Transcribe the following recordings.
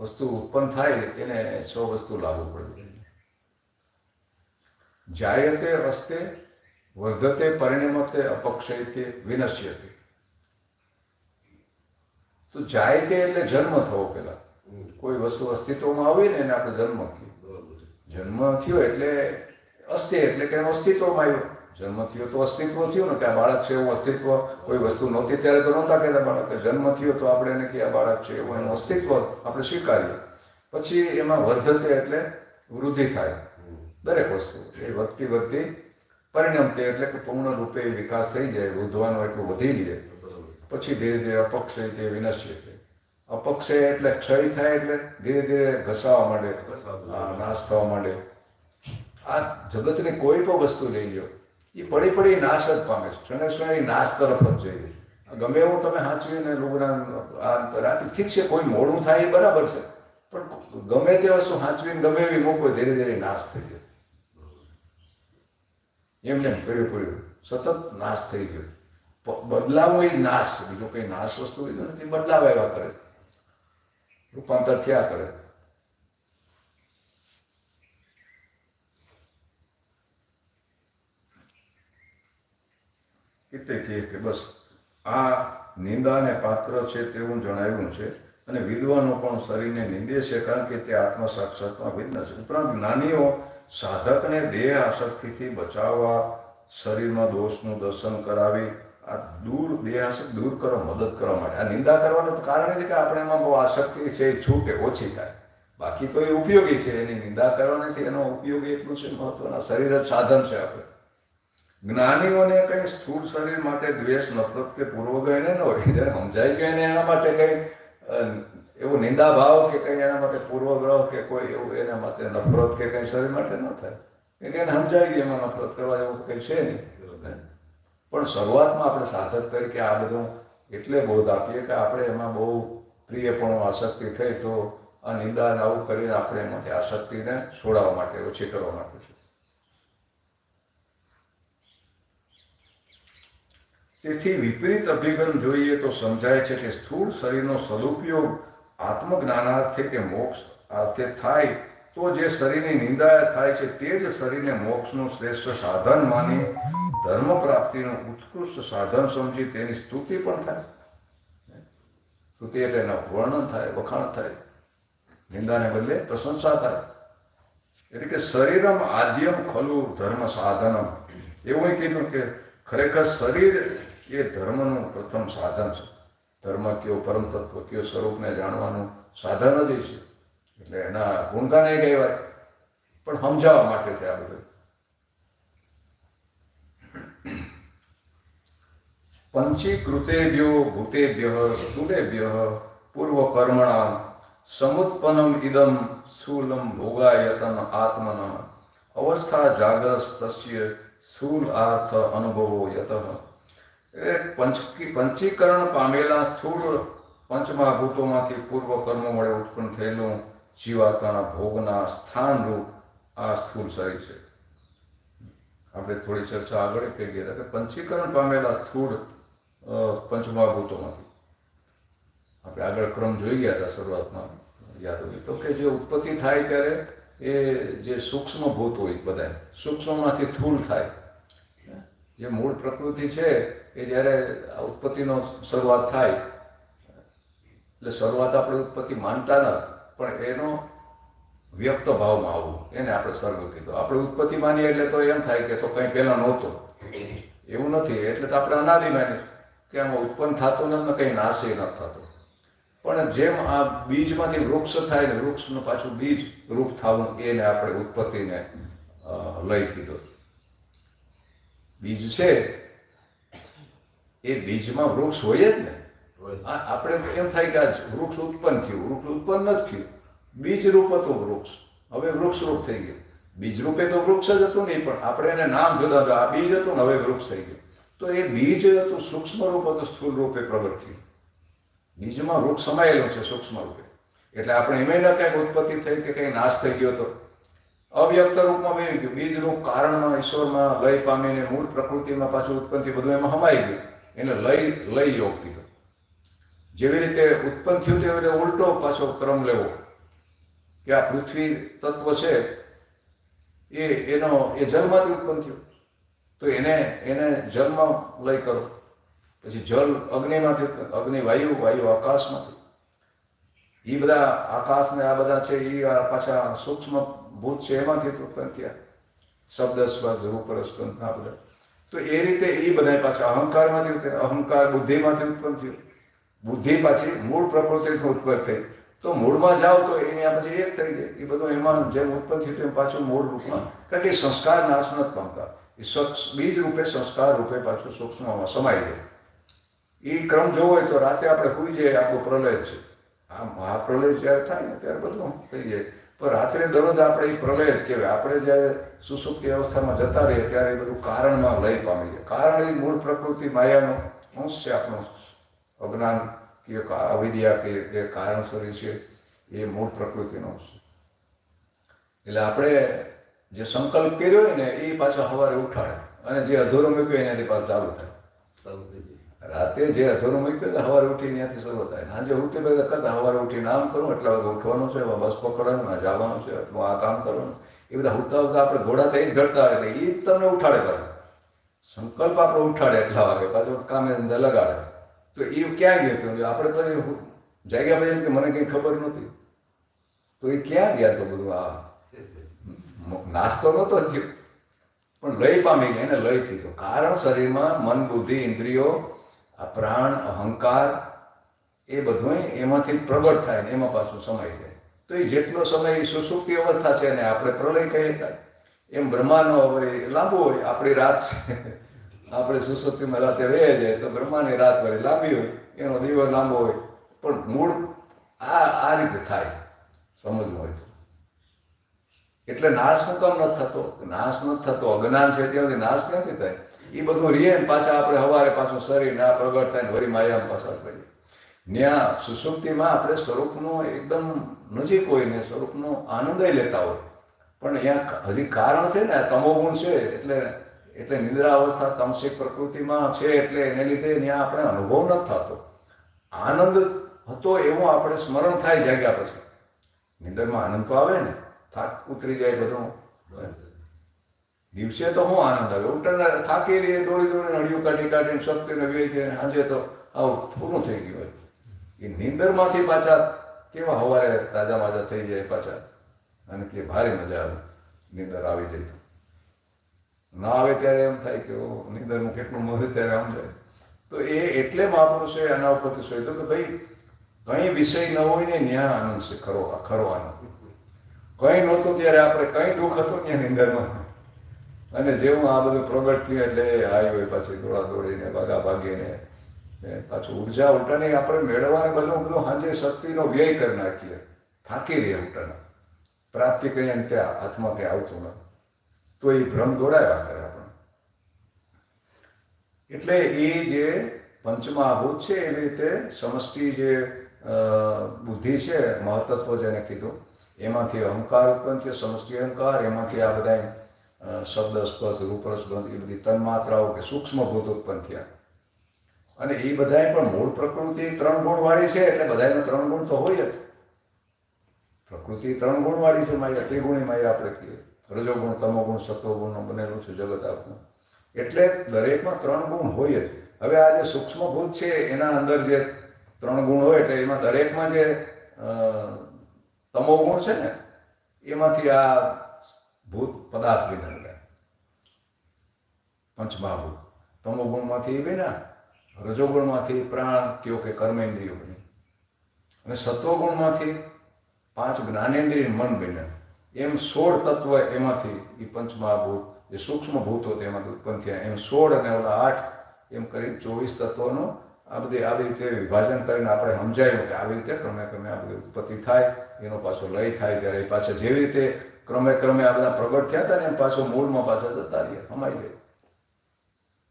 વસ્તુ ઉત્પન્ન થાય એને છ વસ્તુ લાગુ પડે. જાયતે અસ્તે વર્ધતે પરિણમતે અપક્ષયતે વિનશ્યતે. તો જાયતે એટલે જન્મ થવો પેલા કોઈ વસ્તુ અસ્તિત્વમાં આવી ને એને આપણે જન્મ કહીએ. જન્મ થયો એટલે અસ્તિ એટલે કે અસ્તિત્વમાં આવ્યો. જન્મ થયો તો અસ્તિત્વ થયું ને કે આ બાળક છે એવું અસ્તિત્વ કોઈ વસ્તુ નહોતી ત્યારે તો નહોતા કહેતા બાળક જન્મ થયો તો આપણે એને કે આ બાળક છે એવું એનું અસ્તિત્વ આપણે સ્વીકારીએ. પછી એમાં વર્ધતે એટલે વૃદ્ધિ થાય. દરેક વસ્તુ. એ વધતી વધતી પરિણમતી એટલે કે પૂર્ણ રૂપે વિકાસ થઈ જાય વૃદ્ધવાનો એટલું વધી જાય બરાબર પછી ધીરે ધીરે અપક્ષય તે વિનશ્ય તે અપક્ષય એટલે ક્ષય થાય એટલે ધીરે ધીરે ઘસાવા માંડે. નાશ થવા માંડે. આ જગતની કોઈ પણ વસ્તુ લઈ લો એ પડી પડી નાશ જ પામે છે. ક્ષણે ક્ષણે એ નાશ તરફ જ જઈ ગમે એવું તમે સાચવીને આ રાતે ઠીક છે, કોઈ મોડું થાય એ બરાબર છે, પણ ગમે તે વસ્તુ સાચવીને ગમે એવી મૂકો ધીરે ધીરે નાશ થઈ જાય એમને એમ પડ્યું પડ્યું સતત નાશ થઈ ગયો. બદલાવો એ નાશ બીજો કંઈ નાશ વસ્તુ હોય તો બદલાવ એવા કરે. રૂપાંતર થયા કરે. એટલે કહે કે બસ આ નિંદાને પાત્ર છે તેવું જણાવ્યું છે અને વિદ્વાનો પણ શરીરને નિંદે છે કારણ કે તે આત્મ સાક્ષાત્માં ભિન્ન છે. ઉપરાંત જ્ઞાનીઓ સાધકને દેહ આસક્તિથી બચાવવા, શરીરમાં દોષનું દર્શન કરાવી, આ દૂર દેહ આસક્તિ દૂર કરવા, મદદ કરવા માટે. આ નિંદા કરવાનું કારણ છે કે આપણે એમાં બહુ આસક્તિ છે, એ છૂટે, ઓછી થાય. બાકી તો એ ઉપયોગી છે. એની નિંદા કરવાથી એનો ઉપયોગ એટલું છે મહત્વના. શરીર જ સાધન છે આપણે. જ્ઞાનીઓને કંઈ સ્થૂળ શરીર માટે દ્વેષ, નફરત કે પૂર્વગ્રહને ન હોય જ્યારે સમજાઈ ગયું ને એના માટે કંઈ એવો નિંદા ભાવ કે કંઈ એના માટે પૂર્વગ્રહ કે કોઈ એવું એના માટે નફરત કે કંઈ શરીર માટે ન થાય. કે એને સમજાઈ ગઈ એમાં નફરત કરવા એવું કંઈ છે નહીં. પણ શરૂઆતમાં આપણે સાધક તરીકે આ બધું એટલે બોધ આપીએ કે આપણે એમાં બહુ પ્રિયપણો, આસક્તિ થઈ તો આ નિંદા આવું કરીને આપણે એમાંથી આસક્તિને છોડાવવા માટે, ઓછી કરવા માટે છે. તેથી વિપરીત અભિગમ જોઈએ તો સમજાય છે કે સ્થૂળ શરીરનો સદુપયોગ આત્મજ્ઞાનાર્થે કે મોક્ષ અર્થે થાય, તો જે શરીરની નિંદા થાય છે તે જ શરીરને મોક્ષનું શ્રેષ્ઠ સાધન માની ધર્મ પ્રાપ્તિનું ઉત્કૃષ્ટ સાધન સમજી તેની સ્તુતિ પણ થાય. સ્તુતિ એટલે એના વર્ણન થાય, વખાણ થાય, નિંદાને બદલે પ્રશંસા થાય. એટલે કે શરીરમ આદ્યમ ખલુ ધર્મ સાધનમ. એવું કીધું કે ખરેખર શરીર એ ધર્મનું પ્રથમ સાધન છે. ધર્મ કયો પરમ તત્વ કયો સ્વરૂપને જાણવાનું સાધન જ છે. એટલે એના ગુણગાન એ કહેવાય પણ સમજાવવા માટે છે આ બધું. પંચીકૃતેભ્યો ભૂતેભ્ય સ્થૂલેભ્ય પૂર્વકર્મણા સમુત્પન્નમ ઇદમ સ્થૂલમ ભોગાયતન આત્મન. અવસ્થા જાગ્રસ તસ્ય સ્થૂલ આર્થ અનુભવો યત. એ પંચકી પંચીકરણ પામેલા સ્થૂળ પંચમહાભૂતોમાંથી પૂર્વ કર્મો વડે ઉત્પન્ન થયેલું જીવાત્માના ભોગના સ્થાનરૂપ આ સ્થૂળ શરીર છે. આપણે થોડી ચર્ચા આગળ કરી ગયા કે પંચીકરણ પામેલા સ્થૂળ પંચમહાભૂતોમાંથી. આપણે આગળ ક્રમ જોઈ ગયા હતા શરૂઆતમાં, યાદ હોય તો કે જે ઉત્પત્તિ થાય ત્યારે એ જે સૂક્ષ્મ ભૂત હોય બધા સૂક્ષ્મમાંથી સ્થૂળ થાય. જે મૂળ પ્રકૃતિ છે એ જ્યારે ઉત્પત્તિનો શરૂઆત થાય, એટલે શરૂઆત આપણે ઉત્પત્તિ માનતા ન, પણ એનો વ્યક્ત ભાવમાં આવવું, એને આપણે સર્વ કીધું. આપણે ઉત્પત્તિ માનીએ એટલે તો એમ થાય કે તો કંઈ પહેલાં નહોતો. એવું નથી, એટલે તો આપણે અનાદિ માનીએ કે આમાં ઉત્પન્ન થતો નથી ને કંઈ નાશે ન થતો. પણ જેમ આ બીજમાંથી વૃક્ષ થાય ને વૃક્ષનું પાછું બીજ રૂપ થવું એને આપણે ઉત્પત્તિને લઈ કીધો. બીજ છે એ બીજમાં વૃક્ષ હોય જ ને. આપણે એમ થાય કે આ વૃક્ષ ઉત્પન્ન થયું. વૃક્ષ ઉત્પન્ન નથી થયું. બીજ રૂપ હતું વૃક્ષ. હવે વૃક્ષરૂપ થઈ ગયું. બીજ રૂપે તો વૃક્ષ જ હતું નહીં પણ આપણે એને નામ જોતા હતા. આ બીજ હતું ને હવે વૃક્ષ થઈ ગયું. તો એ બીજ હતું સૂક્ષ્મ રૂપ હતું સ્થૂળ રૂપે પ્રગટ થયું બીજમાં વૃક્ષ સમાયેલું છે સૂક્ષ્મ રૂપે એટલે આપણે એમ ના કંઈક ઉત્પત્તિ થઈ કે કંઈ નાશ થઈ ગયો તો. અવ્યક્ત રૂપમાં વહી ગયું. બીજ રૂપ કારણમાં ઈશ્વરમાં લય પામીને મૂળ પ્રકૃતિમાં પાછું ઉત્પન્ન બધું એમાં સમાઈ ગયું. એને લય લય યોગ કીધો. જેવી રીતે ઉત્પન્ન થયું તેવી રીતે ઉલટો પાછો ક્રમ લેવો. કે આ પૃથ્વી તત્વ છે, એ, એનો, એ જલમાંથી ઉત્પન્ન થયો. તો એને એને જલમાં લય કરો. પછી જલ અગ્નિમાંથી અગ્નિ વાયુ વાયુ આકાશમાંથી. એ બધા આકાશ ને આ બધા છે એ પાછા સૂક્ષ્મ ભૂત છે, એમાંથી ઉત્પન્ન થયા. શબ્દ સ્વાસ રૂપ, રસ આ બધા. તો એ રીતે એ બધા પાછા અહંકારમાંથી અહંકાર બુદ્ધિમાંથી ઉત્પન્ન થયું. બુદ્ધિ પાછી મૂળ પ્રકૃતિથી ઉત્પન્ન થઈ. તો મૂળમાં જાઓ તો એની આ પછી એક થઈ જાય. એ બધું એમાં જેમ ઉત્પન્ન થયું તેમ પાછું મૂળ રૂપમાં. કારણ કે સંસ્કાર નાશ નથી પામતા. એ બીજ રૂપે સંસ્કાર રૂપે પાછું સૂક્ષ્મમાં સમાઈ જાય. એ ક્રમ જોવો હોય તો રાતે આપણે સુઈ જઈએ આપણો પ્રલય છે. આ મહાપ્રલય જ્યારે થાય ને ત્યારે બધું થઈ જાય. પણ રાત્રે દરરોજ આપણે એ પ્રલય જ કહેવાય. આપણે જ્યારે સુસુપ્તિ અવસ્થામાં જતા રહીએ ત્યારે એ બધું કારણમાં લય પામી જાય કારણ એ મૂળ પ્રકૃતિ માયાનો અંશ છે આપણો. અજ્ઞાન કે અવિદ્યા કે જે કારણ શરીર છે, એ મૂળ પ્રકૃતિનો છે. એટલે આપણે જે સંકલ્પ કર્યો હોય ને, એ પાછો સવારે ઉઠાડે. અને જે અધૂરો મૂક્યો એનાથી પાછું ચાલુ થાય. ચાલુ થઈ જાય. રાતે જે અધૂરું મૂક્યું તો સવારે ઉઠીને ત્યાંથી શરૂ થાય. સાંજે હું તે બધા કરતા સવારે ઉઠીને આમ કરું, એટલા વાગે ઉઠવાનું છે બસ પકડવાનું, આ જવાનું છે, એટલું આ કામ કરવાનું એ બધા ઉઠતા ઉઠતા આપણે ઘોડા થઈ જ ઘડતા હોય, એટલે એ જ તમને ઉઠાડે પાછું. સંકલ્પ આપણે ઉઠાડે એટલા વાગે, પાછું કામે અંદર લગાડે. તો એ ક્યાં ગયો તો? આપણે પછી જાગ્યા પછી એમ કે મને કંઈ ખબર નહોતી. તો એ ક્યાં ગયા તો બધું? આ નાસ્તો નહોતો થયો. પણ લય પામી ગયા, એને લય કીધું. કારણ શરીરમાં મન, બુદ્ધિ, ઇન્દ્રિયો આ પ્રાણ, અહંકાર એ બધું એમાંથી પ્રગટ થાય ને એમાં પાછું સમય જાય. તો એ જેટલો સમય એ સુસુપ્તિ અવસ્થા છે ને આપણે પ્રલય કહીએ. એમ બ્રહ્માનો હવે લાંબો હોય, આપણી રાત છે. આપણે સુસુપ્તિમાં રાતે વહી જાય તો બ્રહ્માની રાત વળી લાંબી હોય, એનો દિવસ લાંબો હોય. પણ મૂળ આ આ રીતે થાય, સમજવું હોય એટલે નાશ હું કામ નથી થતો. નાશ નથી થતો. અજ્ઞાન છે ત્યાં નાશ નથી થાય. એ બધું રીએ પાછા આપણે સવારે પાછું શરીર ના પ્રગટ થાય વળી માયામાં પસાર કરીએ ત્યાં સુસુપ્તિમાં આપણે સ્વરૂપનો એકદમ નજીક હોય ને સ્વરૂપનો આનંદય લેતા હોય. પણ અહીંયા હજી કારણ છે ને તમોગુણ છે, એટલે એટલે નિદ્રા અવસ્થા તમસિક પ્રકૃતિમાં છે, એટલે એને લીધે ત્યાં આપણે અનુભવ નથી થતો. આનંદ હતો એવું આપણે સ્મરણ થાય જાગ્યા પછી. નિંદરમાં આનંદ તો આવે ને, થાક ઉતરી જાય બધું. દિવસે તો હું આનંદ આવે ઉલટા થાકી રહીએ દોડી દોડીને અડિયું કાઢી કાઢીને શક્તિને વ્યય છે સાંજે તો આવું પૂરું થઈ ગયું હોય. એ નીંદરમાંથી પાછા કેવા હવારે તાજા માજા થઈ જાય પાછા. અને કે ભારે મજા આવે. નીંદર આવી જાય ના આવે ત્યારે એમ થાય કે નીંદરનું કેટલું મહત્વ ત્યારે આમ જાય તો એ એટલે મહાપુરુષે આના ઉપરથી શોધ્યું કે ભાઈ, કંઈ વિષય ન હોય ને ત્યાં આનંદ છે ખરો ખરો આનંદ. કંઈ નહોતું ત્યારે આપણે કંઈ દુઃખ હતું ત્યાં નીંદરમાં. અને જેવું આ બધું પ્રગટ થયું એટલે હોય પાછી દોડા દોડીને ભાગા ભાગીને પાછું ઊર્જા ઉલટાની આપણે મેળવવાને બધું બધું સાંજે શક્તિનો વ્યય કરી નાખીએ. થાકી રહીએ ઉલટાના. પ્રાપ્તિ કંઈ અંતે હાથમાં કંઈ આવતું ન તો એ ભ્રમ દોડાવ્યા કરે આપણે એટલે એ જે પંચમહાભૂત છે એવી રીતે સમષ્ટિ જે બુદ્ધિ છે મહતત્વ જેને કીધું, એમાંથી અહંકાર ઉત્પન્ન થયો, સમષ્ટિ અહંકાર, એમાંથી આ બધા શબ્દ, સ્પર્શ, રૂપ, રસ એ બધી તન્માત્રાઓ કે સૂક્ષ્મ ભૂત ઉત્પન્ન થયા. અને એ બધાય પણ મૂળ પ્રકૃતિ ત્રણ ગુણવાળી છે, એટલે બધાને ત્રણ ગુણ તો હોય જ. પ્રકૃતિ ત્રણ ગુણ વાળી છે, માયા ત્રિગુણી માયા આપણે કહીએ. રજોગુણ, તમોગુણ, સત્વગુણનું બનેલું છે જગત આપણું. એટલે દરેકમાં ત્રણ ગુણ હોય જ. હવે આ જે સૂક્ષ્મ ભૂત છે, એના અંદર જે ત્રણ ગુણ હોય, એટલે એમાં દરેકમાં જે તમોગુણ છે ને, એમાંથી આ ભૂત પદાર્થ બનેલા પંચમહાભૂત. તમોગુણમાંથી એ બન્યા રજોગુણમાંથી પ્રાણ કયો કે કર્મેન્દ્રિયો બની. અને સત્વગુણમાંથી પાંચ જ્ઞાનેન્દ્રિય મન બન્યા. એમ સોળ તત્વ એમાંથી એ પંચમહાભૂત, જે સૂક્ષ્મ ભૂતો તેમાંથી ઉત્પન્ન થયા. એમ સોળ અને ઓલા આઠ એમ કરીને ચોવીસ તત્વોનો આ બધી આવી રીતે વિભાજન કરીને આપણે સમજાયું કે આવી રીતે ક્રમે ક્રમે આ બધી ઉત્પત્તિ થાય, એનો પાછો લય થાય. ત્યારે એ પાછા જેવી રીતે ક્રમે ક્રમે આ બધા પ્રગટ થયા હતા ને એમ પાછો મૂળમાં પાછા જતા રહીએ સમાઈ જાય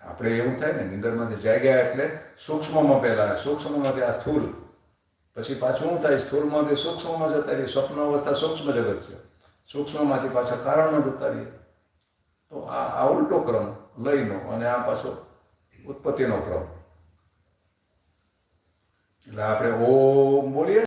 આપણે એવું થાય ને, નિંદરમાંથી જાગ્યા એટલે સૂક્ષ્મમાં પહેલા, સૂક્ષ્મમાંથી આ સ્થૂલ. પછી પાછું શું થાય? સ્થૂળમાંથી સૂક્ષ્મમાં જતા રહીએ. સ્વપ્ન અવસ્થા સૂક્ષ્મ જગત છે. સૂક્ષ્મમાંથી પાછા કારણમાં જતા રહીએ. તો આ આ ઉલટો ક્રમ લઈનો અને આ પાછો ઉત્પત્તિનો ક્રમ. એટલે આપણે ઓમ બોલીએ